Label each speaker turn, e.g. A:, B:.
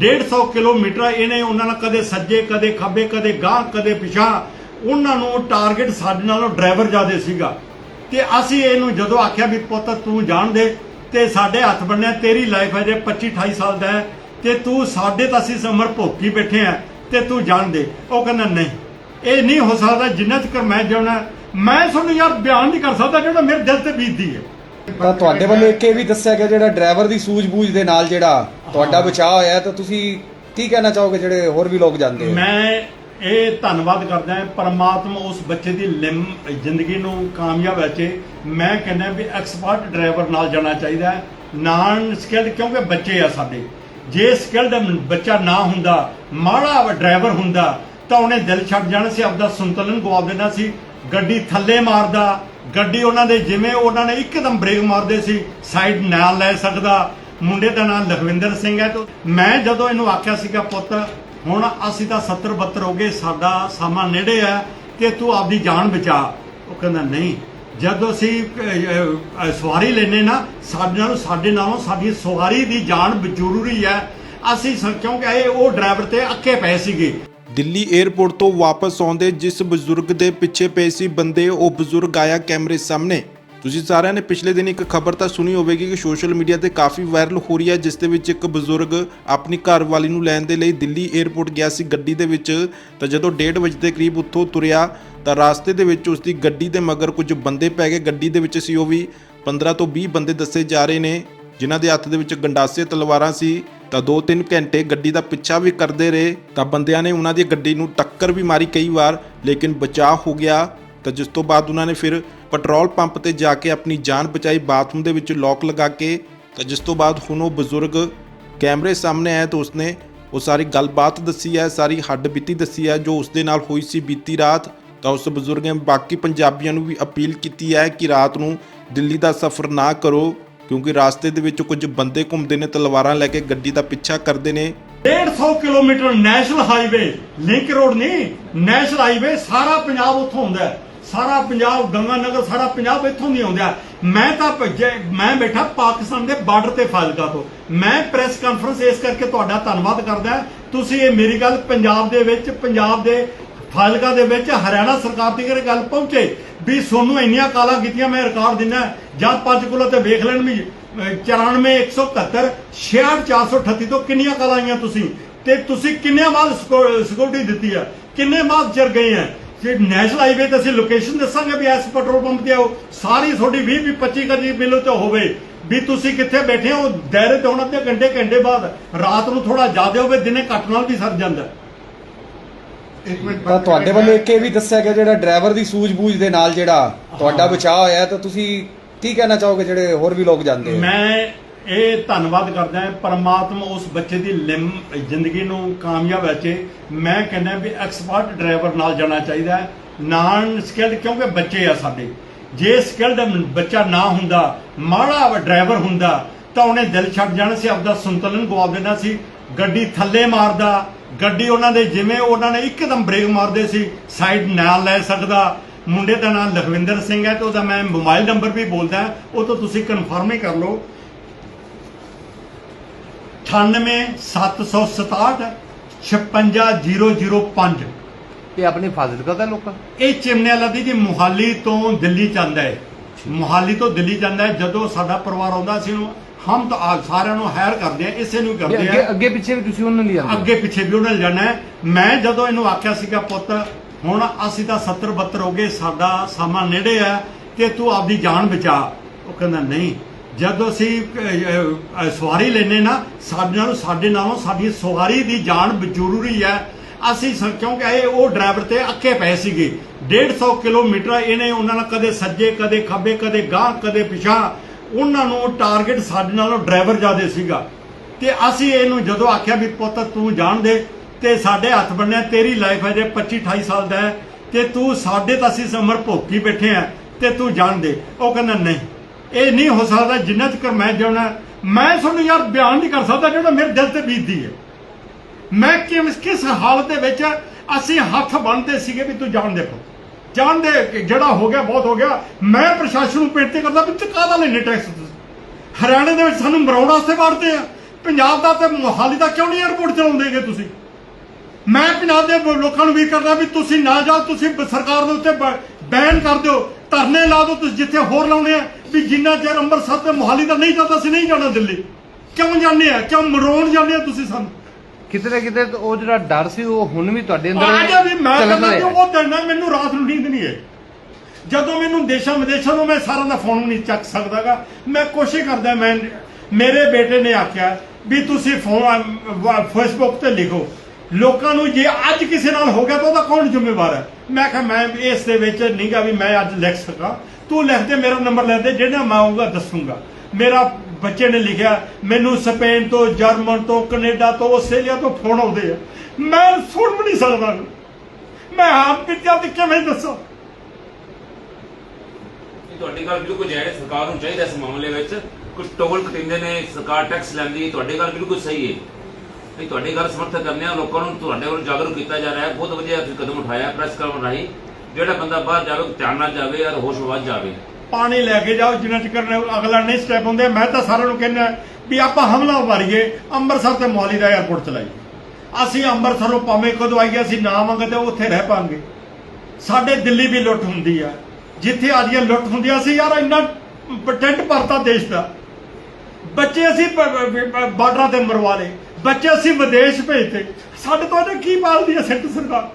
A: 150 kilometre ਇਹਨੇ ਉਹਨਾਂ ਨਾਲ ਕਦੇ ਸੱਜੇ, ਕਦੇ ਖੱਬੇ, ਕਦੇ ਗਾਂਹ, ਕਦੇ ਪਿਛਾਂ ਉਹਨਾਂ ਨੂੰ ਟਾਰਗੇਟ ਸਾਡੇ ਨਾਲੋਂ ਡਰਾਈਵਰ ਜ਼ਿਆਦੇ ਸੀਗਾ। ਤੇ ਅਸੀਂ ਇਹਨੂੰ ਜਦੋਂ ਆਖਿਆ ਵੀ ਪੁੱਤ ਤੂੰ ਜਾਣ ਦੇ, ਤੇ ਸਾਡੇ ਹੱਥ ਬੰਨਿਆ, ਤੇਰੀ ਲਾਈਫ ਅਜੇ 25 28 ਸਾਲ ਦਾ ਹੈ, ਤੇ ਤੂੰ ਸਾਡੇ ਤਾਂ ਅਸੀਂ ਸਮਰ ਭੋਗੀ ਬੈਠੇ ਆ, ਤੇ ਤੂੰ ਜਾਣ ਦੇ। ਉਹ ਕਹਿੰਦਾ, ਨਹੀਂ, ਇਹ ਨਹੀਂ ਹੋ ਸਕਦਾ ਜਿੰਨਾ ਚਿਰ ਮੈਂ ਜਿਉਣਾ ਮੈਂ ਤੁਹਾਨੂੰ ਯਾਰ ਬਿਆਨ ਨਹੀਂ ਕਰ ਸਕਦਾ ਜਿਹੜਾ ਮੇਰੇ ਦਿਲ ਤੇ ਬੀਤਦੀ ਹੈ।
B: ਤਾਂ ਤੁਹਾਡੇ ਵੱਲੋਂ ਇੱਕ ਇਹ ਵੀ ਦੱਸਿਆ ਗਿਆ ਜਿਹੜਾ ਡਰਾਈਵਰ ਦੀ ਸੂਝ-ਬੂਝ ਦੇ ਨਾਲ ਜਿਹੜਾ ਤੁਹਾਡਾ
A: ਹਾਂ।
B: ਬਚਾਅ ਹੋਇਆ ਤਾਂ ਤੁਸੀਂ ਕੀ ਕਹਿਣਾ ਚਾਹੋਗੇ ਜਿਹੜੇ ਹੋਰ ਵੀ ਲੋਕ ਜਾਂਦੇ ਆ?
A: ਮੈਂ ਇਹ ਧੰਨਵਾਦ ਕਰਦਾ ਹਾਂ ਪਰਮਾਤਮਾ ਉਸ ਬੱਚੇ ਦੀ ਲਿਮ ਜ਼ਿੰਦਗੀ ਨੂੰ ਕਾਮਯਾਬ ਵਿੱਚ ਮੈਂ ਕਹਿੰਦਾ ਵੀ ਐਕਸਪਰਟ ਡਰਾਈਵਰ ਨਾਲ ਜਾਣਾ ਚਾਹੀਦਾ ਹੈ ਨਾਨ ਸਕਿਲਡ ਕਿਉਂਕਿ ਬੱਚੇ ਆ ਸਾਡੇ। ਜੇ ਸਕਿਲਡ ਬੱਚਾ ਨਾ ਹੁੰਦਾ ਮਾੜਾ ਡਰਾਈਵਰ ਹੁੰਦਾ ਤਾਂ ਉਹਨੇ ਦਿਲ ਛੱਡ ਜਾਣਾ ਸੀ ਆਪਦਾ ਸੰਤੁਲਨ ਗਵਾ ਦੇਣਾ ਸੀ ਗੱਡੀ ਥੱਲੇ ਮਾਰਦਾ ਗੱਡੀ ਉਹਨਾਂ ਦੇ ਜਿਵੇਂ ਉਹਨਾਂ ਨੇ ਇੱਕਦਮ ਬ੍ਰੇਕ ਮਾਰਦੇ ਸੀ, ਸਾਈਡ ਨਾ ਲੈ ਸਕਦਾ। ਮੁੰਡੇ ਦਾ ਨਾਮ ਲਖਵਿੰਦਰ ਸਿੰਘ ਹੈ ਤੇ ਮੈਂ ਜਦੋਂ ਇਹਨੂੰ ਆਖਿਆ ਸੀਗਾ, ਪੁੱਤ, ਹੁਣ ਅਸੀਂ ਤਾਂ 70 72 ਹੋ ਗਏ, ਸਾਡਾ ਸਮਾਂ ਨੇੜੇ ਆ ਤੇ ਤੂੰ ਆਪਦੀ ਜਾਨ ਬਚਾ। ਉਹ ਕਹਿੰਦਾ, ਨਹੀਂ, ਜਦੋਂ ਅਸੀਂ ਸਵਾਰੀ ਲੈਨੇ ਨਾ, ਸਾਡੇ ਨਾਲ, ਸਾਡੇ ਨਾਲੋਂ ਸਾਡੀ ਸਵਾਰੀ ਦੀ ਜਾਨ ਜ਼ਰੂਰੀ ਹੈ। ਅਸੀਂ ਸ- ਕਿਉਂਕਿ ਇਹ ਉਹ ਡਰਾਈਵਰ ਤੇ ਅੱਕੇ ਪਏ ਸੀਗੇ।
C: ਦਿੱਲੀ 에ਅਰਪੋਰਟ ਤੋਂ ਵਾਪਸ ਆਉਂਦੇ ਜਿਸ ਬਜ਼ੁਰਗ ਦੇ ਪਿੱਛੇ ਪਏ ਸੀ ਬੰਦੇ, ਉਹ ਬਜ਼ੁਰਗ ਆਇਆ ਕੈਮਰੇ ਸਾਹਮਣੇ। ਤੁਸੀਂ ਸਾਰਿਆਂ ਨੇ ਪਿਛਲੇ ਦਿਨ ਇੱਕ ਖਬਰ ਤਾਂ ਸੁਣੀ ਹੋਵੇਗੀ ਕਿ ਸੋਸ਼ਲ ਮੀਡੀਆ ਤੇ ਕਾਫੀ ਵਾਇਰਲ ਹੋ ਰਹੀ ਹੈ, ਜਿਸ ਦੇ ਵਿੱਚ ਇੱਕ ਬਜ਼ੁਰਗ ਆਪਣੀ ਘਰਵਾਲੀ ਨੂੰ ਲੈਣ ਦੇ ਲਈ ਦਿੱਲੀ 에ਅਰਪੋਰਟ ਗਿਆ ਸੀ ਗੱਡੀ ਦੇ ਵਿੱਚ। ਤਾਂ ਜਦੋਂ 1:30 ਵਜੇ ਦੇ ਕਰੀਬ ਉੱਥੋਂ ਤੁਰਿਆ, ਤਾਂ ਰਾਸਤੇ ਦੇ ਵਿੱਚ ਉਸ ਦੀ ਗੱਡੀ ਦੇ ਮਗਰ ਕੁਝ ਬੰਦੇ ਪੈ ਗਏ। ਗੱਡੀ ਦੇ ਵਿੱਚ ਸੀ ਉਹ ਵੀ 15 ਤੋਂ 20 ਬੰਦੇ ਦੱਸੇ ਜਾ ਰਹੇ ਨੇ, ਜਿਨ੍ਹਾਂ ਦੇ ਹੱਥ ਦੇ ਵਿੱਚ ਗੰਡਾਸੇ, ਤਲਵਾਰਾਂ ਸੀ। ਤਾਂ 2-3 ਘੰਟੇ ਗੱਡੀ ਦਾ ਪਿੱਛਾ ਵੀ ਕਰਦੇ ਰਹੇ, ਤਾਂ ਬੰਦਿਆਂ ਨੇ ਉਹਨਾਂ ਦੀ ਗੱਡੀ ਨੂੰ ਟੱਕਰ ਵੀ ਮਾਰੀ ਕਈ ਵਾਰ, ਲੇਕਿਨ ਬਚਾਅ ਹੋ ਗਿਆ। ਤਾਂ ਜਿਸ ਤੋਂ ਬਾਅਦ ਉਹਨਾਂ ਨੇ ਫਿਰ ਪੈਟਰੋਲ ਪੰਪ ਤੇ ਜਾ ਕੇ ਆਪਣੀ ਜਾਨ ਬਚਾਈ, ਬਾਥਰੂਮ ਦੇ ਵਿੱਚ ਲੋਕ ਲਗਾ ਕੇ। ਤਾਂ ਜਿਸ ਤੋਂ ਬਾਅਦ ਹੁਣ ਉਹ ਬਜ਼ੁਰਗ ਕੈਮਰੇ ਸਾਹਮਣੇ ਆਇਆ ਤਾਂ ਉਸਨੇ ਉਹ ਸਾਰੀ ਗੱਲਬਾਤ ਦੱਸੀ ਹੈ, ਸਾਰੀ ਹੱਡ ਬੀਤੀ ਦੱਸੀ ਹੈ, ਜੋ ਉਸਦੇ ਨਾਲ ਹੋਈ ਸੀ ਬੀਤੀ ਰਾਤ। ਤਾਂ ਉਸ ਬਜ਼ੁਰਗ ਨੇ ਬਾਕੀ ਪੰਜਾਬੀਆਂ ਨੂੰ ਵੀ ਅਪੀਲ ਕੀਤੀ ਹੈ ਕਿ ਰਾਤ ਨੂੰ ਦਿੱਲੀ ਦਾ ਸਫ਼ਰ ਨਾ ਕਰੋ। ਕਿਉਂਕਿ ਰਾਸਤੇ ਦੇ ਵਿੱਚ ਕੁਝ ਬੰਦੇ ਘੁੰਮਦੇ ਨੇ, ਤਲਵਾਰਾਂ ਲੈ ਕੇ ਗੱਡੀ ਦਾ ਪਿੱਛਾ ਕਰਦੇ ਨੇ।
A: 150 kilometre national highway, link road ਨਹੀਂ, ਨੈਸ਼ਨਲ ਹਾਈਵੇ, ਸਾਰਾ ਪੰਜਾਬ ਉੱਥੋਂ ਆਉਂਦਾ ਸਾਰਾ ਪੰਜਾਬ ਗੰਗਾ ਨਗਰ ਸਾਰਾ ਪੰਜਾਬ ਇੱਥੋਂ ਦੀ ਆਉਂਦਾ ਮੈਂ ਤਾਂ ਭੱਜੇ ਮੈਂ ਬੈਠਾ ਪਾਕਿਸਤਾਨ ਦੇ ਬਾਰਡਰ ਤੇ ਫਾਜ਼ਿਲਕਾ ਤੋਂ। ਮੈਂ ਪ੍ਰੈਸ ਕਾਨਫਰੰਸ ਇਸ ਕਰਕੇ ਤੁਹਾਡਾ ਧੰਨਵਾਦ ਕਰਦਾ ਤੁਸੀਂ ਇਹ ਮੇਰੀ ਗੱਲ ਪੰਜਾਬ ਦੇ ਵਿੱਚ, ਪੰਜਾਬ ਦੇ ਫਾਜ਼ਿਲਕਾ ਦੇ ਵਿੱਚ, ਹਰਿਆਣਾ ਸਰਕਾਰ ਦੀ ਗੱਲ ਪਹੁੰਚੇ ਵੀ ਸੋਨੂੰ ਇੰਨੀਆਂ ਕਾਲਾਂ ਕੀਤੀਆਂ ਮੈਂ ਰਿਕਾਰਡ ਦਿੰਦਾ। ਜਾਂ ਪੰਚਕੂਲਾ ਤੇ ਵੇਖ ਲੈਣ ਵੀ, ਅਹ 94 171 66438 ਤੋਂ ਕਿੰਨੀਆਂ ਕਾਲਾਂ ਆਈਆਂ ਤੁਸੀਂ? ਤੇ ਤੁਸੀਂ ਕਿੰਨੇ ਬਾਅਦ ਸਿਕਿਉਰਿਟੀ ਦਿੱਤੀ ਆ ਕਿੰਨੇ ਬਾਅਦ ਚਿਰ ਗਏ ਆ ਜੇ ਨੈਸ਼ਨਲ ਹਾਈਵੇ ਤੇ ਅਸੀਂ ਲੋਕੇਸ਼ਨ ਦੱਸਾਂਗੇ ਵੀ ਇਸ ਪੈਟਰੋਲ ਪੰਪ ਤੇ ਆਓ, ਸਾਰੀ ਤੁਹਾਡੀ 20 ਵੀ 25 ਕਰੀ ਬਿੱਲ ਤੇ ਹੋਵੇ। ਵੀ ਤੁਸੀਂ ਕਿੱਥੇ ਬੈਠੇ ਹੋ? ਦਾਇਰੇ ਤੇ ਹੁਣ ਅੱਧੇ ਘੰਟੇ ਘੰਟੇ ਬਾਅਦ। ਰਾਤ ਨੂੰ ਥੋੜਾ ਜ਼ਿਆਦਾ ਹੋਵੇ, ਦਿਨੇ ਘੱਟ ਨਾਲ ਵੀ ਸਰ ਜਾਂਦਾ।
D: ਇੱਕ ਮਿੰਟ
B: ਤਾਂ ਤੁਹਾਡੇ ਵੱਲੋਂ ਇੱਕ ਇਹ ਵੀ ਦੱਸਿਆ ਗਿਆ ਜਿਹੜਾ ਡਰਾਈਵਰ ਦੀ ਸੂਝ-ਬੂਝ ਦੇ ਨਾਲ ਜਿਹੜਾ ਤੁਹਾਡਾ। ਬਚਾਅ ਹੋਇਆ ਤਾਂ ਤੁਸੀਂ ਕੀ ਕਹਿਣਾ ਚਾਹੋਗੇ ਜਿਹੜੇ ਹੋਰ ਵੀ ਲੋਕ ਜਾਂਦੇ ਆ?
A: ਮੈਂ ਇਹ ਧੰਨਵਾਦ ਕਰਦਾ ਹਾਂ ਪਰਮਾਤਮਾ ਉਸ ਬੱਚੇ ਦੀ ਲਿਮ ਜ਼ਿੰਦਗੀ ਨੂੰ ਕਾਮਯਾਬ ਵਿੱਚ ਮੈਂ ਕਹਿੰਦਾ ਵੀ ਐਕਸਪਰਟ ਡਰਾਈਵਰ ਨਾਲ ਜਾਣਾ ਚਾਹੀਦਾ ਹੈ। ਨਾਨ ਸਕਿਲਡ ਕਿਉਂਕਿ ਬੱਚੇ ਆ ਸਾਡੇ। ਜੇ ਸਕਿਲਡ ਬੱਚਾ ਨਾ ਹੁੰਦਾ ਮਾੜਾ ਡਰਾਈਵਰ ਹੁੰਦਾ ਤਾਂ ਉਹਨੇ ਦਿਲ ਛੱਡ ਜਾਣਾ ਸੀ ਆਪਦਾ ਸੰਤੁਲਨ ਗਵਾ ਦੇਣਾ ਸੀ ਗੱਡੀ ਥੱਲੇ ਮਾਰਦਾ ਗੱਡੀ ਉਹਨਾਂ ਦੇ ਜਿਵੇਂ ਉਹਨਾਂ ਨੇ ਇੱਕਦਮ ਬ੍ਰੇਕ ਮਾਰਦੇ ਸੀ ਸਾਈਡ ਨਾ ਲੈ ਸਕਦਾ। ਮੁੰਡੇ ਦਾ ਨਾਮ ਲਖਵਿੰਦਰ ਸਿੰਘ ਹੈ ਤੇ ਉਹਦਾ ਮੈਂ ਮੋਬਾਈਲ ਨੰਬਰ ਵੀ ਬੋਲਦਾ ਉਹ ਤੋਂ ਤੁਸੀਂ ਕਨਫਰਮ ਹੀ ਕਰ ਲਓ। 98767 56005
D: ਇਹ ਆਪਣੀ ਫਾਜ਼ਿਲਕਾ ਦਾ ਲੋਕਾਂ
A: ਇਹ ਚਿਮਨੇ ਵਾਲਾ ਦੀ ਜੀ ਮੁਹਾਲੀ ਤੋਂ ਦਿੱਲੀ ਜਾਂਦਾ ਹੈ। ਮੁਹਾਲੀ ਤੋਂ ਦਿੱਲੀ ਜਾਂਦਾ ਹੈ ਜਦੋਂ ਸਾਡਾ ਪਰਿਵਾਰ ਆਉਂਦਾ ਸੀ ਨੂੰ ਹਮ ਤਾਂ ਸਾਰਿਆਂ ਨੂੰ ਹਾਇਰ ਕਰਦੇ ਆ ਇਸੇ ਨੂੰ ਕਰਦੇ
D: ਅੱਗੇ
A: ਆ।
D: ਅੱਗੇ ਪਿੱਛੇ ਵੀ ਤੁਸੀਂ ਉਹਨਾਂ ਲਈ ਆਉਂਦੇ
A: ਅੱਗੇ ਪਿੱਛੇ ਵੀ ਉਹਨਾਂ ਜਾਣਾ ਹੈ। ਮੈਂ ਜਦੋਂ ਇਹਨੂੰ ਆਖਿਆ ਸੀਗਾ ਪੁੱਤ ਹੁਣ ਅਸੀਂ ਤਾਂ 70 72 ਹੋ ਗਏ ਸਾਡਾ ਸਮਾਂ ਨੇੜੇ ਆ ਕਿ ਤੂੰ ਆਪਦੀ ਜਾਨ ਬਚਾ। ਉਹ ਕਹਿੰਦਾ ਨਹੀਂ ਜਦੋਂ ਅਸੀਂ ਅਹ, ਅਹ, ਸਵਾਰੀ ਲੈਨੇ ਨਾ ਸਾਡੇ ਨਾਲੋਂ ਸਾਡੇ ਨਾਲੋਂ ਸਾਡੀ ਸਵਾਰੀ ਦੀ ਜਾਨ ਬ- ਜ਼ਰੂਰੀ ਹੈ। ਅਸੀਂ ਸ- ਕਿਉਂਕਿ ਇਹ ਉਹ ਡਰਾਈਵਰ ਤੇ ਅੱਕੇ ਪਏ ਸੀਗੇ 150 ਕਿਲੋਮੀਟਰ ਇਹਨੇ ਉਹਨਾਂ ਨਾਲ ਕਦੇ ਸੱਜੇ, ਕਦੇ ਖੱਬੇ, ਕਦੇ ਗਾਂਹ, ਕਦੇ ਪਿਛਾਂ ਉਹਨਾਂ ਨੂੰ ਟਾਰਗੇਟ ਸਾਡੇ ਨਾਲੋਂ ਡਰਾਈਵਰ ਜ਼ਿਆਦੇ ਸੀਗਾ। ਤੇ ਅਸੀਂ ਇਹਨੂੰ ਜਦੋਂ ਆਖਿਆ ਵੀ ਪੁੱਤ ਤੂੰ ਜਾਣ ਦੇ, ਤੇ ਸਾਡੇ ਹੱਥ ਬੰਨਿਆ, ਤੇਰੀ ਲਾਈਫ ਅਜੇ 25 28 ਸਾਲ ਦਾ ਹੈ, ਤੇ ਤੂੰ ਸਾਡੇ ਤਾਂ ਅਸੀਂ ਸਮਰ ਭੋਗੀ ਬੈਠੇ ਆ, ਤੇ ਤੂੰ ਜਾਣ ਦੇ। ਉਹ ਕਹਿੰਦਾ, ਨਹੀਂ, ਇਹ ਨਹੀਂ ਹੋ ਸਕਦਾ ਜਿੰਨਾ ਚਿਰ ਮੈਂ ਜਿਉਣਾ ਮੈਂ ਤੁਹਾਨੂੰ ਯਾਰ ਬਿਆਨ ਨਹੀਂ ਕਰ ਸਕਦਾ ਜਿਹੜਾ ਮੇਰੇ ਦਿਲ ਤੇ ਬੀਤਦੀ ਹੈ। ਮੈਂ ਕਿਸ ਕਿਸ ਹਾਲਤ ਦੇ ਵਿੱਚ ਅਸੀਂ ਹੱਥ ਬੰਨਦੇ ਸੀਗੇ ਵੀ ਤੂੰ ਜਾਣ ਦੇ ਪੁੱਤ। ਜਾਣ ਦੇ ਕਿ ਜਿਹੜਾ ਹੋ ਗਿਆ, ਬਹੁਤ ਹੋ ਗਿਆ। ਮੈਂ ਪ੍ਰਸ਼ਾਸਨ ਨੂੰ ਬੇਨਤੀ ਕਰਦਾ ਵੀ ਕਾਹਦਾ ਦਾ ਲੈਣੇ ਟੈਕਸ ਹਰਿਆਣੇ ਦੇ ਵਿੱਚ ਸਾਨੂੰ ਮਰਾਉਣ ਵਾਸਤੇ ਵੜਦੇ ਆ। ਪੰਜਾਬ ਦਾ ਤੇ ਮੋਹਾਲੀ ਦਾ ਕਿਉਂ ਨਹੀਂ 에ਅਰਪੋਰਟ ਚਲਾਉਂਦੇਗੇ ਤੁਸੀਂ? ਮੈਂ ਪੰਜਾਬ ਦੇ ਲੋਕਾਂ ਨੂੰ ਵੀ ਕਰਦਾ ਵੀ ਤੁਸੀਂ ਨਾ ਜਾਓ, ਤੁਸੀਂ ਸਰਕਾਰ ਦੇ ਉੱਤੇ ਬ- ਬੈਨ ਕਰ ਦਿਓ। ਧਰਨੇ ਲਾ ਦਿਓ ਤੁਸੀਂ, ਜਿੱਥੇ ਹੋਰ ਲਾਉਣੇ ਆ। ਵੀ ਜਿੰਨਾ ਚਿਰ ਅੰਮ੍ਰਿਤਸਰ ਤੇ ਮੋਹਾਲੀ ਦਾ ਨਹੀਂ ਜਾਂਦਾ, ਅਸੀਂ ਨਹੀਂ ਜਾਣਾ ਦਿੱਲੀ। ਕਿਉਂ ਜਾਂਦੇ ਆ? ਕਿਉਂ ਮਰੋਣ ਜਾਂਦੇ ਆ ਤੁਸੀਂ ਸਾਨੂੰ?
D: ਕਿਤੇ ਨਾ ਕਿਤੇ ਉਹ ਜਿਹੜਾ ਡਰ ਸੀ ਉਹ ਹੁਣ ਵੀ ਤੁਹਾਡੇ ਅੰਦਰ
A: ਅੱਜ ਵੀ ਮੈਂ ਕਹਿੰਦਾ ਕਿ
D: ਰਿਹਾ।
A: ਉਹ ਦਿਨ ਨਾਲ ਮੈਨੂੰ ਰਾਤ ਨੂੰ ਨੀਂਦ ਨਹੀਂ ਆਈ। ਜਦੋਂ ਮੈਨੂੰ ਦੇਸ਼ਾਂ ਵਿਦੇਸ਼ਾਂ ਤੋਂ ਮੈਂ ਸਾਰਿਆਂ ਦਾ ਫੋਨ ਨਹੀਂ ਚੱਕ ਸਕਦਾਗਾ ਮੈਂ ਕੋਸ਼ਿਸ਼ ਕਰਦਾ ਮੈਂ ਮੇਰੇ ਬੇਟੇ ਨੇ ਆਖਿਆ ਵੀ ਤੁਸੀਂ ਫੋਨ ਫੇਸਬੁੱਕ ਤੇ ਲਿਖੋ। ਲੋਕਾਂ ਨੂੰ ਜੇ ਅੱਜ ਕਿਸੇ ਨਾਲ ਹੋ ਗਿਆ ਤਾਂ ਉਹਦਾ ਕੌਣ ਜ਼ਿੰਮੇਵਾਰ ਹੈ? ਮੈਂ ਕਿਹਾ ਮੈਂ ਇਸ ਦੇ ਵਿੱਚ ਨਹੀਂਗਾ ਵੀ ਮੈਂ ਅੱਜ ਲਿਖ ਸਕਾਂ। ਤੂੰ ਲਿਖ ਦੇ ਮੇਰਾ ਨੰਬਰ ਲੈ ਦੇ ਜਿਹੜਾ ਮੈਂ ਆਊਗਾ ਦੱਸੂਗਾ। ਮੇਰਾ ਬੱਚੇ ਨੇ ਲਿਖਿਆ, ਮੈਨੂੰ ਸਪੇਨ ਤੋਂ, ਜਰਮਨ ਤੋਂ, ਕੈਨੇਡਾ ਤੋਂ, ਆਸਟ੍ਰੇਲੀਆ ਤੋਂ ਫੋਨ ਆਉਂਦੇ ਆ। ਮੈਂ ਸੁਣ ਵੀ ਨਹੀਂ ਸਕਦਾ। ਮੈਂ ਆਪ ਕਿੱਥੇ ਦੀ ਕਿਵੇਂ ਦੱਸਾਂ?
E: ਤੁਹਾਡੀ ਗੱਲ ਬਿਲਕੁਲ ਜਾਇਜ਼ ਹੈ? ਸਰਕਾਰ ਨੂੰ ਚਾਹੀਦਾ ਇਸ ਮਾਮਲੇ ਵਿੱਚ? ਕੁਝ ਟੋਲ ਕਟਿੰਦੇ ਨੇ, ਸਰਕਾਰ ਟੈਕਸ ਲੈਂਦੀ ਤੁਹਾਡੀ ਗੱਲ ਬਿਲਕੁਲ ਸਹੀ ਹੈ। ਇਹ ਤੁਹਾਡੀ ਗੱਲ ਸਮਰਥਨ ਕਰਨੇ ਆ। ਲੋਕਾਂ ਨੂੰ ਤੁਹਾਡੇ ਵੱਲ ਜਾਗਰੂਕ ਕੀਤਾ ਜਾ ਰਿਹਾ ਹੈ। ਬਹੁਤ ਵਧੀਆ ਤੁਸੀਂ ਕਦਮ ਉਠਾਇਆ ਪ੍ਰੈਸ ਕਰਨ ਰਾਹੀਂ। ਜਿਹੜਾ ਬੰਦਾ ਬਾਹਰ ਜਾਵੇ, ਧਿਆਨ ਨਾਲ ਜਾਵੇ ਯਾਰ ਹੋਸ਼ ਵੱਧ ਜਾਵੇ।
A: ਪਾਣੀ ਲੈ ਕੇ ਜਾਓ, ਜਿੰਨਾ ਚਿਰ ਅਗਲਾ ਨਹੀਂ ਸਟੈਪ ਹੁੰਦੇ, ਮੈਂ ਤਾਂ ਸਾਰਿਆਂ ਨੂੰ ਕਹਿੰਦਾ ਵੀ ਆਪਾਂ ਹਮਲਾ ਮਾਰੀਏ ਅੰਮ੍ਰਿਤਸਰ ਤੇ ਮੌਲੀ ਦਾ 에ਅਰਪੋਰਟ ਚਲਾਈਏ। ਅਸੀਂ ਅੰਮ੍ਰਿਤਸਰੋਂ ਭਾਵੇਂ ਕਦੋਂ ਆਈਏ, ਅਸੀਂ ਨਾ ਮੰਗਦੇ ਉੱਥੇ ਰਹਿ ਪਾਂਗੇ ਸਾਡੇ ਦਿੱਲੀ ਵੀ ਲੁੱਟ ਹੁੰਦੀ ਆ। ਜਿੱਥੇ ਆਦੀਆਂ ਲੁੱਟ ਹੁੰਦੀਆਂ ਸੀ, ਯਾਰ ਇੰਨਾ ਪਟੈਂਟ ਭਰਤਾ ਦੇਸ਼ ਦਾ। ਬੱਚੇ ਅਸੀਂ ਬਾਰਡਰਾਂ ਤੇ ਮਰਵਾ ਲਏ। ਬੱਚੇ ਅਸੀਂ ਵਿਦੇਸ਼ ਭੇਜਤੇ। ਸਾਡੇ ਤੋਂ ਇਹਨੇ ਕੀ ਪਾਲਦੀ ਹੈ ਸੈਂਟਰ ਸਰਕਾਰ?